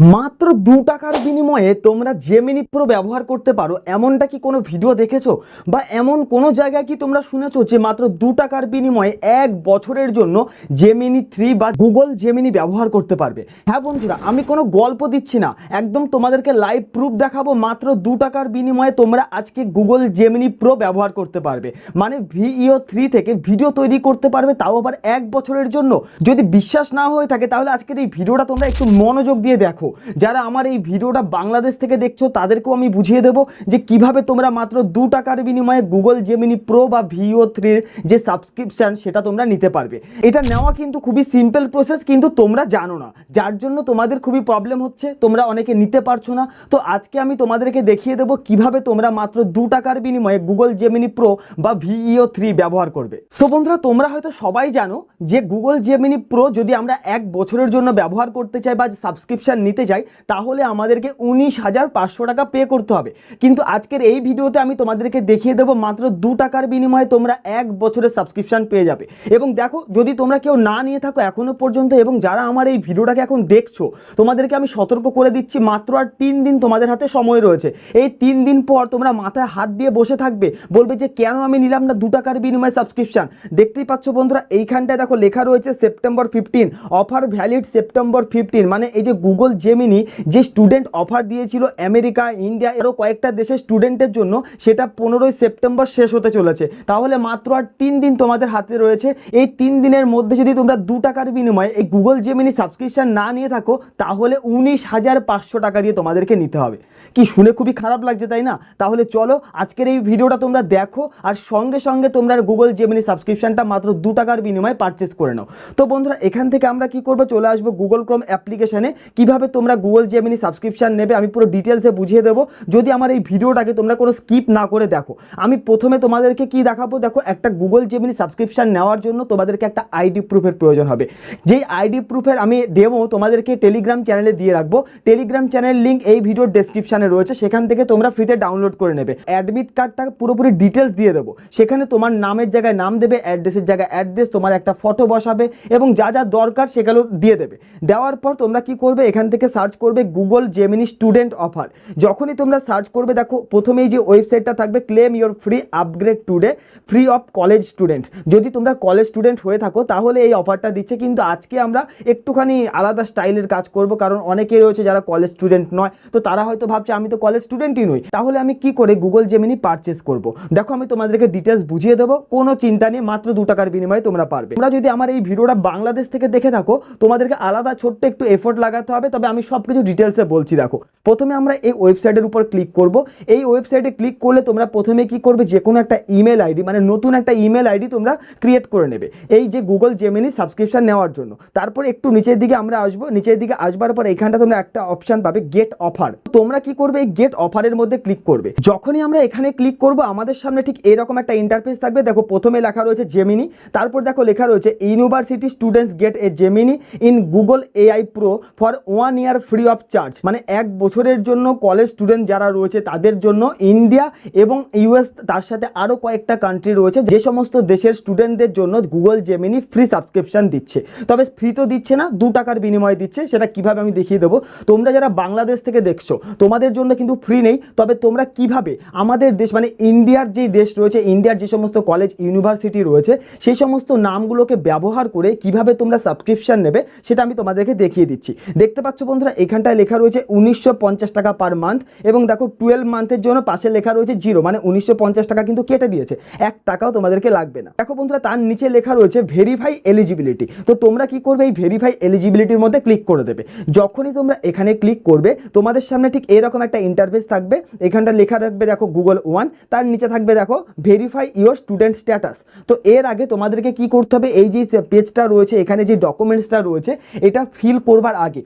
মাত্র দু টাকার বিনিময়ে তোমরা জেমিনি প্রো ব্যবহার করতে পারো। এমনটা কি কোনো ভিডিও দেখেছ? বা এমন কোনো জায়গায় কি তোমরা শুনেছো যে মাত্র দু টাকার বিনিময়ে এক বছরের জন্য জেমিনি থ্রি বা গুগল জেমিনি ব্যবহার করতে পারবে? হ্যাঁ বন্ধুরা, আমি কোনো গল্প দিচ্ছি না। একদম তোমাদেরকে লাইভ প্রুফ দেখাবো মাত্র দু টাকার বিনিময়ে তোমরা আজকে গুগল জেমিনি প্রো ব্যবহার করতে পারবে। মানে ভিইও থ্রি থেকে ভিডিও তৈরি করতে পারবে, তাও আবার এক বছরের জন্য। যদি বিশ্বাস না হয়ে থাকে, তাহলে আজকের এই ভিডিওটা তোমরা একটু মনোযোগ দিয়ে দেখো। যারা আমার এই ভিডিওটা বাংলাদেশ থেকে দেখছ, তাদেরকেও আমি বুঝিয়ে দেবো যে কীভাবে তোমরা মাত্র দু টাকার বিনিময়ে গুগল জেমিনি প্রো বা ভিও থ্রির যে সাবস্ক্রিপশন সেটা তোমরা নিতে পারবে। এটা নেওয়া কিন্তু খুবই সিম্পল প্রসেস কিন্তু তোমরা জানো না। যার জন্য তোমাদের খুবই প্রবলেম হচ্ছে, তোমরা অনেকে নিতে পারছ না। তো আজকে আমি তোমাদেরকে দেখিয়ে দেবো কীভাবে তোমরা মাত্র দু টাকার বিনিময়ে গুগল জেমিনি প্রো বা ভিইও থ্রি ব্যবহার করবে। সো বন্ধুরা, তোমরা হয়তো সবাই জানো যে গুগল জেমিনি প্রো যদি আমরা এক বছরের জন্য ব্যবহার করতে চাই বা সাবস্ক্রিপশন নিতে চাই, তাহলে আমাদেরকে উনিশ হাজার পাঁচশো টাকা পে করতে হবে। কিন্তু আজকের এই ভিডিওতে আমি তোমাদেরকে দেখিয়ে দেবো মাত্র দু টাকার বিনিময়ে তোমরা এক বছরের সাবস্ক্রিপশন পেয়ে যাবে। এবং দেখো, যদি তোমরা কেউ না নিয়ে থাকো এখনও পর্যন্ত এবং যারা আমার এই ভিডিওটাকে এখন দেখছ, তোমাদেরকে আমি সতর্ক করে দিচ্ছি, মাত্র আর তিন দিন তোমাদের হাতে সময় রয়েছে। এই তিন দিন পর তোমরা মাথায় হাত দিয়ে বসে থাকবে, বলবে যে কেন আমি নিলাম না দু টাকার বিনিময়ে সাবস্ক্রিপশন দেখতেই পাচ্ছ বন্ধুরা, এইখানটায় দেখো লেখা রয়েছে September fifteen offer valid September fifteen মানে এই যে গুগল জেমিনি যে স্টুডেন্ট অফার দিয়েছিল আমেরিকা ইন্ডিয়া এরও কয়েকটা দেশের স্টুডেন্টের জন্য, সেটা পনেরোই সেপ্টেম্বর শেষ হতে চলেছে। তাহলে মাত্র আর তিন দিন তোমাদের হাতে রয়েছে। এই তিন দিনের মধ্যে যদি তোমরা দু টাকার বিনিময়ে এই গুগল জেমিনি সাবস্ক্রিপশন না নিয়ে থাকো, তাহলে উনিশ হাজার পাঁচশো টাকা দিয়ে তোমাদেরকে নিতে হবে। কি শুনে খুবই খারাপ লাগছে, তাই না? তাহলে চলো, আজকের এই ভিডিওটা তোমরা দেখো, আর সঙ্গে সঙ্গে তোমরা গুগল জেমিনি সাবস্ক্রিপশনটা মাত্র দু টাকার বিনিময়ে পারচেস করে নাও। তো বন্ধুরা, এখান থেকে আমরা কি করব? চলে আসব গুগল ক্রোম অ্যাপ্লিকেশনে কীভাবে তোমরা গুগল জেমিনি সাবস্ক্রিপশন নেবে, আমি পুরো ডিটেলসে বুঝিয়ে দেবো। যদি আমার এই ভিডিওটাকে তোমরা কোনো স্কিপ না করে দেখো, আমি প্রথমে তোমাদেরকে কি দেখাবো? দেখো, একটা গুগল জেমিনি সাবস্ক্রিপশন নেওয়ার জন্য তোমাদেরকে একটা আইডি প্রুফের প্রয়োজন হবে। যেই আইডি প্রুফের আমি ডেমো তোমাদেরকে টেলিগ্রাম চ্যানেলে দিয়ে রাখব। টেলিগ্রাম চ্যানেল লিঙ্ক এই ভিডিওর ডেসক্রিপশানে রয়েছে, সেখান থেকে তোমরা ফ্রিতে ডাউনলোড করে নেবে। অ্যাডমিট কার্ডটা পুরোপুরি ডিটেলস দিয়ে দেবো। সেখানে তোমার নামের জায়গায় নাম দেবে অ্যাড্রেসের জায়গায় অ্যাড্রেস তোমার একটা ফটো বসাবে এবং যা যা দরকার সেগুলো দিয়ে দেবে। দেওয়ার পর তোমরা কি করবে? এখান থেকে সার্চ করবে গুগল জেমিনি স্টুডেন্ট অফার যখনই তোমরা সার্চ করবে, দেখো প্রথমেই যে ওয়েবসাইটটা থাকবে claim your free upgrade today free of college student যদি তোমরা কলেজ স্টুডেন্ট হয়ে থাকো, তাহলে এই অফারটা দিচ্ছে। কিন্তু আজকে আমরা একটুখানি আলাদা স্টাইলের কাজ করব, কারণ অনেকেই রয়েছে যারা কলেজ স্টুডেন্ট নয়। তো তারা হয়তো ভাবছে, আমি তো কলেজ স্টুডেন্টই নই। তাহলে আমি কি করে গুগল জেমিনি পারচেস করব? দেখো, আমি তোমাদেরকে ডিটেলস বুঝিয়ে দেবো। কোনো চিন্তা নেই, মাত্র দু টাকার বিনিময়ে তোমরা পারবে। তোমরা যদি আমার এই ভিডিওটা বাংলাদেশ থেকে দেখে থাকো, তোমাদেরকে আলাদা ছোট্ট একটু এফোর্ট লাগাতে হবে। তবে আমি সব কিছু ডিটেলসে বলছি, দেখো। প্রথমে আমরা এই ওয়েবসাইটের উপর ক্লিক করব। এই ওয়েবসাইটে ক্লিক করলে তোমরা প্রথমে কি করবে? যে কোনো একটা ইমেল আইডি মানে নতুন একটা ইমেল আইডি তোমরা ক্রিয়েট করে নেবে। এই যে গুগল জেমিনি সাবস্ক্রিপশন নেওয়ার জন্য। তারপর একটু নিচের দিকে আমরা আসব। নিচের দিকে আসবার পর এখানটা তোমরা একটা অপশন পাবে গেট অফার তোমরা কি করবে? এই গেট অফারের মধ্যে ক্লিক করবে। যখনই আমরা এখানে ক্লিক করব, আমাদের সামনে ঠিক এরকম একটা ইন্টারফেস থাকবে। দেখো, প্রথমে লেখা রয়েছে জেমিনি তারপর দেখো লেখা রয়েছে university students get a Gemini in Google AI pro for one year free of charge মানে এক বছরের জন্য কলেজ স্টুডেন্ট যারা রয়েছে তাদের জন্য ইন্ডিয়া এবং ইউএস তার সাথে আরও কয়েকটা কান্ট্রি রয়েছে। যে সমস্ত দেশের স্টুডেন্টদের জন্য গুগল জেমিনি ফ্রি সাবস্ক্রিপশন দিচ্ছে। তবে ফ্রি তো দিচ্ছে না, দু টাকার বিনিময়ে দিচ্ছে। সেটা কীভাবে আমি দেখিয়ে দেবো? তোমরা যারা বাংলাদেশ থেকে দেখছ, তোমাদের জন্য কিন্তু ফ্রি নেই। তবে তোমরা কীভাবে আমাদের দেশ মানে ইন্ডিয়ার যেই দেশ রয়েছে ইন্ডিয়ার যে সমস্ত কলেজ ইউনিভার্সিটি রয়েছে, সেই সমস্ত নামগুলোকে ব্যবহার করে কীভাবে তোমরা সাবস্ক্রিপশন নেবে, সেটা আমি তোমাদেরকে দেখিয়ে দিচ্ছি। দেখতে পাচ্ছ বন্ধুরা, এখানটায় লেখা রয়েছে উনিশশো পঞ্চাশ টাকা পার মান্থ এবং দেখো টুয়েলভ মান্থের জন্য পাশে লেখা রয়েছে জিরো মানে উনিশশো পঞ্চাশ টাকা কিন্তু কেটে দিয়েছে। এক টাকাও তোমাদেরকে লাগবে না। দেখো বন্ধুরা, তার নিচে লেখা রয়েছে ভেরিফাই এলিজিবিলিটি তো তোমরা কি করবে, এই ভেরিফাই এলিজিবিলিটির মধ্যে ক্লিক করে দেবে। যখনই তোমরা এখানে ক্লিক করবে, তোমাদের সামনে ঠিক এরকম একটা ইন্টারফেস থাকবে। এখানটা লেখা থাকবে দেখো গুগল ওয়ান তার নিচে থাকবে দেখো ভেরিফাই ইওর স্টুডেন্ট স্ট্যাটাস তো এর আগে তোমাদেরকে কি করতে হবে, এই যে পেজটা রয়েছে, এখানে যে ডকুমেন্টসটা রয়েছে, এটা ফিল করবার আগে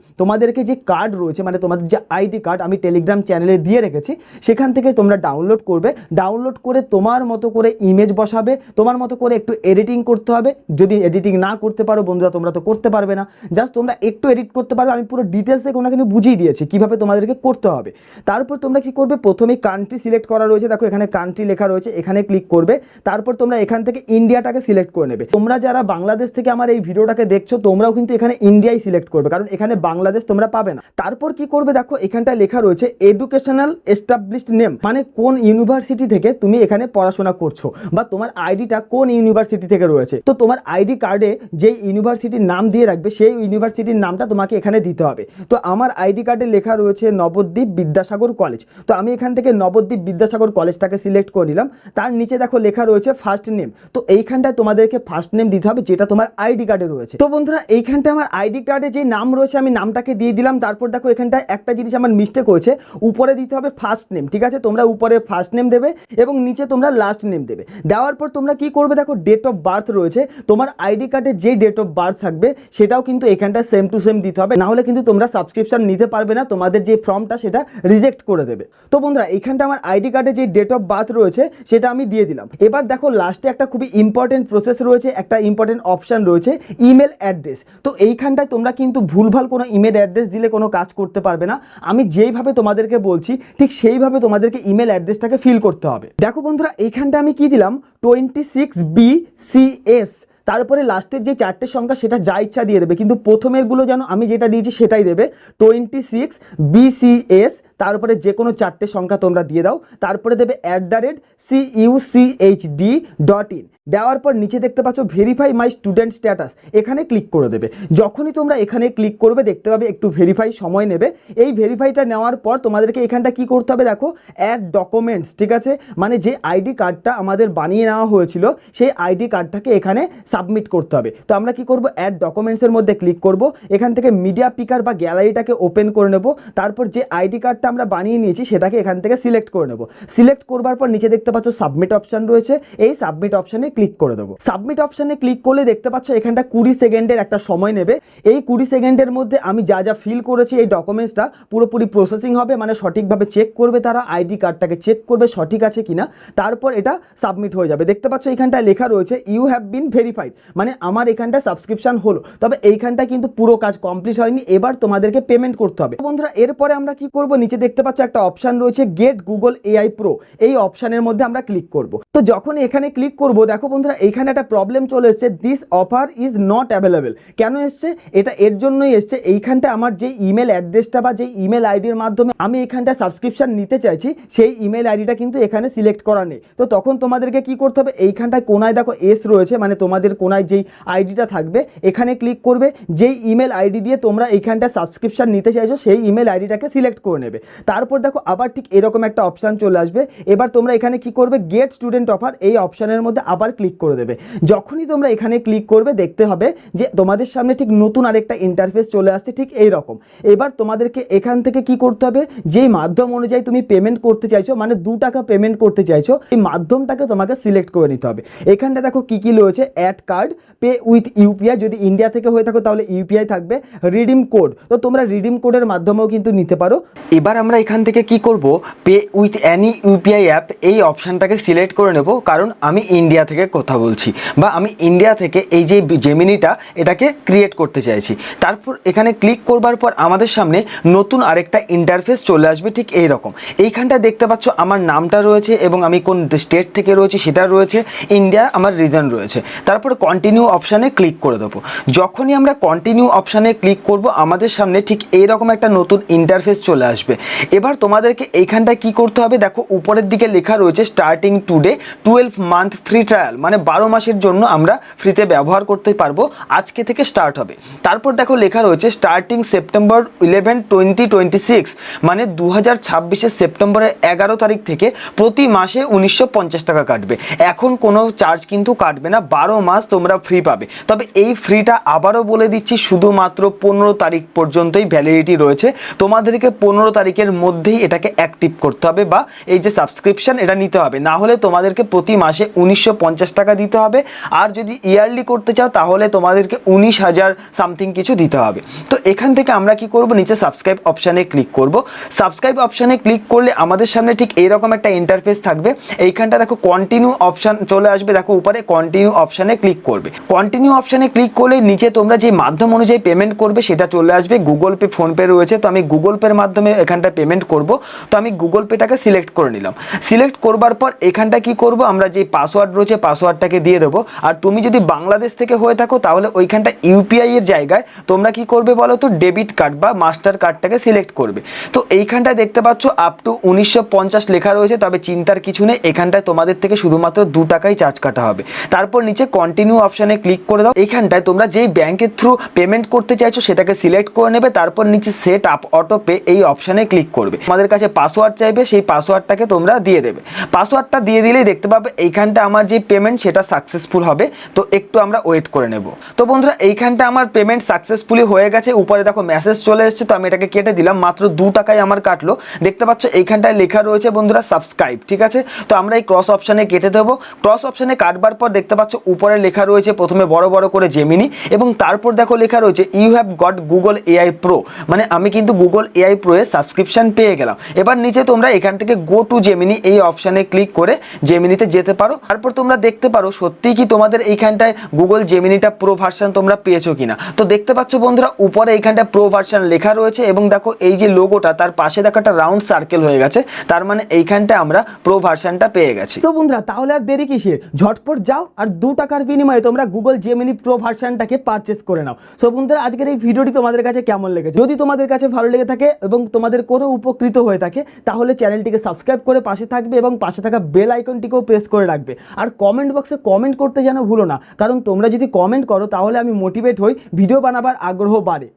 তোমাদেরকে যে কার্ড রয়েছে মানে তোমাদের যে আইডি কার্ড আমি টেলিগ্রাম চ্যানেলে দিয়ে রেখেছি, সেখান থেকে তোমরা ডাউনলোড করবে। ডাউনলোড করে তোমার মতো করে ইমেজ বসাবে, তোমার মতো করে একটু এডিটিং করতে হবে। যদি এডিটিং না করতে পারো বন্ধুরা, তোমরা তো করতে পারবে না। জাস্ট তোমরা একটু এডিট করতে পারবে, আমি পুরো ডিটেলসে কোনো কিন্তু বুঝিয়ে দিয়েছি কীভাবে তোমাদেরকে করতে হবে। তারপর তোমরা কি করবে? প্রথমেই কান্ট্রি সিলেক্ট করা রয়েছে। দেখো, এখানে কান্ট্রি লেখা রয়েছে, এখানে ক্লিক করবে। তারপর তোমরা এখান থেকে ইন্ডিয়াটাকে সিলেক্ট করে নেবে। তোমরা যারা বাংলাদেশ থেকে আমার এই ভিডিওটাকে দেখছ, তোমরাও কিন্তু এখানে ইন্ডিয়াই সিলেক্ট করবে। কারণ এখানে বাংলাদেশ তোমরা তোমরা পাবে না। তারপর কি করবে দেখো, এখানটায় লেখা রয়েছে এডুকেশনাল এস্টাবলিশড নেম মানে কোন ইউনিভার্সিটি থেকে তুমি এখানে পড়াশোনা করছ বা তোমার আইডিটা কোন ইউনিভার্সিটি থেকে রয়েছে। তো তোমার আইডি কার্ডে যে ইউনিভার্সিটির নাম দিয়ে রাখবে, সেই ইউনিভার্সিটির নামটা তোমাকে এখানে দিতে হবে। তো আমার আইডি কার্ডে লেখা রয়েছে, নবদ্বীপ বিদ্যাসাগর কলেজ। তো আমি এখান থেকে নবদ্বীপ বিদ্যাসাগর কলেজটাকে সিলেক্ট করে নিলাম। তার নিচে দেখো, লেখা রয়েছে ফার্স্ট নেম তো এইখানটায় তোমাদেরকে ফার্স্ট নেম দিতে হবে, যেটা তোমার আইডি কার্ডে রয়েছে। তো বন্ধুরা, এইখানটায় আমার আইডি কার্ডে যে নাম রয়েছে, আমি নামটাকে দিয়ে দিলাম, তারপর দেখো এখানটায় একটা জিনিস আমার মিস্টেক হয়েছে। উপরে দিতে হবে ফার্স্ট নেম ঠিক আছে? তোমরা উপরে ফার্স্ট নেম দেবে এবং নিচে তোমরা লাস্ট নেম দেবে। দেওয়ার পর তোমরা কি করবে? দেখো ডেট অফ বার্থ রয়েছে। তোমার আইডি কার্ডে যে ডেট অফ বার্থ থাকবে, সেটাও কিন্তু এখানটায় সেম টু সেম দিতে হবে। না হলে কিন্তু তোমরা সাবস্ক্রিপশন নিতে পারবে না, তোমাদের যে ফর্মটা সেটা রিজেক্ট করে দেবে। তো বন্ধুরা এইখানটা আমার আইডি কার্ডে যে ডেট অফ বার্থ রয়েছে, সেটা আমি দিয়ে দিলাম। এবার দেখো লাস্টে একটা খুবই ইম্পর্টেন্ট প্রসেস রয়েছে, একটা ইম্পর্টেন্ট অপশন রয়েছে ইমেল অ্যাড্রেস তো এইখানটায় তোমরা কিন্তু ভুলভাল কোনো ইমেল অ্যাড্রেস দিলে কোনো কাজ করতে পারবে না। আমি যেইভাবে তোমাদেরকে বলছি, ঠিক সেইভাবে তোমাদেরকে ইমেল অ্যাড্রেসটাকে ফিল করতে হবে। দেখো বন্ধুরা এইখানটা আমি কি দিলাম? Twenty six B C S তারপরে লাস্টের যে চারটে সংখ্যা, সেটা যা ইচ্ছা দিয়ে দেবে। কিন্তু প্রথমেরগুলো যেন আমি যেটা দিয়েছি, সেটাই দেবে। টোয়েন্টি সিক্স বিসিএস তারপরে যে কোনো চারটে সংখ্যা তোমরা দিয়ে দাও। তারপরে দেবে at the rate C U C H D dot in দেওয়ার পর নিচে দেখতে পাচ্ছ ভেরিফাই মাই স্টুডেন্ট স্ট্যাটাস এখানে ক্লিক করে দেবে। যখনই তোমরা এখানে ক্লিক করবে, দেখতে পাবে একটু ভেরিফাই সময় নেবে। এই ভেরিফাইটা নেওয়ার পর তোমাদেরকে এখানটা কি করতে হবে দেখো অ্যাড ডকুমেন্টস ঠিক আছে? মানে যে আইডি কার্ডটা আমাদের বানিয়ে নেওয়া হয়েছিল, সেই আইডি কার্ডটাকে এখানে সাবমিট করতে হবে। তো আমরা কি করব? অ্যাড ডকুমেন্টসের মধ্যে ক্লিক করব। এখান থেকে মিডিয়া পিকার বা গ্যালারিটাকে ওপেন করে নেব। তারপর যে আইডি কার্ডটা আমরা বানিয়ে নিয়েছি, সেটাকে এখান থেকে সিলেক্ট করে নেব। সিলেক্ট করবার পর নিচে দেখতে পাচ্ছ সাবমিট অপশন রয়েছে। এই সাবমিট অপশানে ক্লিক করে দেবো। সাবমিট অপশানে ক্লিক করলে দেখতে পাচ্ছ এখানটা কুড়ি সেকেন্ডের একটা সময় নেবে। এই কুড়ি সেকেন্ডের মধ্যে আমি যা যা ফিল করেছি এই ডকুমেন্টসটা পুরোপুরি প্রসেসিং হবে মানে সঠিকভাবে চেক করবে তারা আইডি কার্ডটাকে চেক করবে সঠিক আছে কিনা। তারপর এটা সাবমিট হয়ে যাবে। দেখতে পাচ্ছ এখানটায় লেখা রয়েছে ইউ হ্যাভ বিন ভেরিফাইড মানে আমার এখানটা সাবস্ক্রিপশন হলো। তবে এইখানটা কিন্তু পুরো কাজ কমপ্লিট হয়নি। এবার তোমাদেরকে পেমেন্ট করতে হবে। বন্ধুরা, এরপরে আমরা কি করব? নিচে দেখতে পাচ্ছ একটা অপশন রয়েছে গেট গুগল এআই প্রো এই অপশনের মধ্যে আমরা ক্লিক করব। তো যখন এখানে ক্লিক করব, দেখো বন্ধুরা এখানে একটা প্রবলেম চলে এসছে। This offer is not available কেন এসছে? এটা এর জন্যই এসছে। এইখানটা আমার যে ইমেল অ্যাড্রেসটা বা যে ইমেল আইডির মাধ্যমে আমি এখানটা সাবস্ক্রিপশন নিতে চাইছি, সেই ইমেল আইডিটা কিন্তু এখানে সিলেক্ট করা নেই। তো তখন তোমাদেরকে কি করতে হবে? এইখানটায় কোনায় দেখো এস রয়েছে। মানে তোমাদের কোনায় যেই আইডিটা থাকবে, এখানে ক্লিক করবে, যেই ইমেল আইডি দিয়ে তোমরা এইখানটা সাবস্ক্রিপশন নিতে চাইছো, সেই ইমেল আইডিটাকে সিলেক্ট করে নেবে। তারপর দেখো আবার ঠিক এরকম একটা অপশান চলে আসবে। এবার তোমরা এখানে কি করবে গেট স্টুডেন্ট অফার এই অপশানের মধ্যে আবার ক্লিক করে দেবে। যখনই তোমরা এখানে ক্লিক করবে, দেখতে হবে যে তোমাদের সামনে ঠিক নতুন আরেকটা ইন্টারফেস চলে আসছে, ঠিক এই রকম এবার তোমাদেরকে এখান থেকে কি করতে হবে, যেই মাধ্যম অনুযায়ী তুমি পেমেন্ট করতে চাইছো মানে দু টাকা পেমেন্ট করতে চাইছো, এই মাধ্যমটাকে তোমাকে সিলেক্ট করে নিতে হবে। এখানটা দেখো কি কি রয়েছে add card pay with UPI যদি ইন্ডিয়া থেকে হয়ে থাকো, তাহলে ইউপিআই থাকবে রিডিম কোড তো তোমরা রিডিম কোডের মাধ্যমেও কিন্তু নিতে পারো। এবার আমরা এখান থেকে কি করব? Pay with any UPI app এই অপশানটাকে সিলেক্ট করে নেব, কারণ আমি ইন্ডিয়া থেকে কথা বলছি, বা আমি ইন্ডিয়া থেকে এই যে জেমিনিটা এটাকে ক্রিয়েট করতে চাইছি। তারপর এখানে ক্লিক করবার পর আমাদের সামনে নতুন আরেকটা ইন্টারফেস চলে আসবে, ঠিক এই রকম এইখানটা দেখতে পাচ্ছ আমার নামটা রয়েছে এবং আমি কোন স্টেট থেকে রয়েছি সেটা রয়েছে ইন্ডিয়া আমার রিজন রয়েছে। তারপর কন্টিনিউ অপশানে ক্লিক করে দেবো। যখনই আমরা কন্টিনিউ অপশানে ক্লিক করব, আমাদের সামনে ঠিক এইরকম একটা নতুন ইন্টারফেস চলে আসবে। এবার তোমাদেরকে এইখানটায় কি করতে হবে? দেখো, উপরের দিকে লেখা রয়েছে starting today twelve month free trial মানে বারো মাসের জন্য আমরা ফ্রিতে ব্যবহার করতে পারব। আজকে থেকে স্টার্ট হবে। তারপর দেখো লেখা রয়েছে starting September eleven twenty twenty six মানে দু হাজার ছাব্বিশের সেপ্টেম্বরের এগারো তারিখ থেকে প্রতি মাসে উনিশশো পঞ্চাশ টাকা কাটবে। এখন কোনো চার্জ কিন্তু কাটবে না। বারো মাস তোমরা ফ্রি পাবে। তবে এই ফ্রিটা আবারও বলে দিচ্ছি, শুধুমাত্র পনেরো তারিখ পর্যন্তই ভ্যালিডিটি রয়েছে। তোমাদেরকে পনেরো তারিখের মধ্যেই এটাকে অ্যাক্টিভ করতে হবে বা এই যে সাবস্ক্রিপশন এটা নিতে হবে। না হলে তোমাদেরকে প্রতি মাসে উনিশশো পঞ্চাশ টাকা দিতে হবে। আর যদি ইয়ারলি করতে চাও, তাহলে তোমাদেরকে উনিশ হাজার সামথিং কিছু দিতে হবে। তো এখান থেকে আমরা কি করব? নিচে সাবস্ক্রাইব অপশানে ক্লিক করব। সাবস্ক্রাইব অপশানে ক্লিক করলে আমাদের সামনে ঠিক এইরকম একটা ইন্টারফেস থাকবে। এইখানটা দেখো কন্টিনিউ অপশান চলে আসবে। দেখো উপরে কন্টিনিউ অপশানে ক্লিক করবে। কন্টিনিউ অপশানে ক্লিক করলে নিচে তোমরা যে মাধ্যম অনুযায়ী পেমেন্ট করবে সেটা চলে আসবে। গুগল পে ফোনপে রয়েছে। তো আমি গুগল পের মাধ্যমে এখানটা পেমেন্ট করব। তো আমি গুগল পেটাকে সিলেক্ট করে নিলাম। সিলেক্ট করবার পর এখানটা কি করব? আমরা যে পাসওয়ার্ড রয়েছে পাসওয়ার্ডটাকে দিয়ে দেবো। আর তুমি যদি বাংলাদেশ থেকে হয়ে থাকো, তাহলে ওইখানটা ইউপিআই এর জায়গায় তোমরা কি করবে বলো তো? ডেবিট কার্ড বা মাস্টার কার্ডটাকে সিলেক্ট করবে। তো এইখানটায় দেখতে পাচ্ছ আপ টু উনিশশো পঞ্চাশ লেখা রয়েছে। তবে চিন্তার কিছু নেই। এখানটায় তোমাদের থেকে শুধুমাত্র দু টাকাই চার্জ কাটা হবে। তারপর নিচে কন্টিনিউ অপশানে ক্লিক করে দাও। এইখানটায় তোমরা যেই ব্যাংকের থ্রু পেমেন্ট করতে চাইছো সেটাকে সিলেক্ট করে নেবে, তারপর নিচে সেট আপ অটো পে এই অপশানে ক্লিক করবে। আমাদের কাছে পাসওয়ার্ড চাইবে, সেই পাসওয়ার্ডটাকে তোমরা দিয়ে দেবে। পাসওয়ার্ডটা দিয়ে দিলেই দেখতে পাবে এইখানটা আমার যে পেমেন্ট সেটা সাকসেসফুল হবে। তো একটু আমরা ওয়েট করে নেব। তো বন্ধুরা, এইখানটা আমার পেমেন্ট সাকসেসফুলি হয়ে গেছে। উপরে দেখো মেসেজ চলে এসেছে, তো আমি এটাকে কেটে দিলাম। মাত্র দু টাকায় আমার কাটলো। দেখতে পাচ্ছ এইখানটায় লেখা রয়েছে বন্ধুরা সাবস্ক্রাইব ঠিক আছে? তো আমরা এই ক্রস অপশানে কেটে দেবো। ক্রস অপশানে কাটবার পর দেখতে পাচ্ছ উপরে লেখা রয়েছে, প্রথমে বড় বড় করে জেমিনি এবং তারপর দেখো লেখা রয়েছে you have got Google AI pro মানে আমি কিন্তু গুগল এআই প্রো এর সাবস্ক্রিপশন পেয়ে গেলাম। এবার নিচে তোমরা এখান থেকে গো টু জেমিনি এই অপশানে ক্লিক করে জেমিনিতে যেতে পারো। তারপর তোমরা দেখতে পারো সত্যিই কি তোমাদের এইখানটায় গুগল জেমিনিটা প্রো ভার্সন তোমরা পেয়েছ কিনা। তো দেখতে পাচ্ছ বন্ধুরা, উপরে এইখানটায় প্রো ভার্সন লেখা রয়েছে এবং দেখো এই যে লোগোটা তার পাশে দেখো একটা রাউন্ড সার্কেল হয়ে গেছে। তার মানে এইখানটায় আমরা প্রো ভার্সনটা পেয়ে গেছি। তো বন্ধুরা, তাহলে আর দেরি কিসের? ঝটপট যাও আর দু টাকার বিনিময়ে তোমরা গুগল জেমিনি প্রো ভার্সানটাকে পারচেস করে নাও। সো বন্ধুরা, আজকের এই ভিডিওটি তোমাদের কাছে কেমন লেগেছে? যদি তোমাদের কাছে ভালো লেগে থাকে এবং তোমাদের কোনো উপকৃত হয়ে থাকে, তাহলে চ্যানেলটিকে সাবস্ক্রাইব করে পাশে থাকবে এবং পাশে থাকা বেল আইকনটিকেও প্রেস করে রাখবে। আর কমেন্ট বক্সে কমেন্ট করতে যেন ভুলো না, কারণ তোমরা যদি কমেন্ট করো, তাহলে আমি মোটিভেট হই ভিডিও বানাবার আগ্রহ বাড়ে।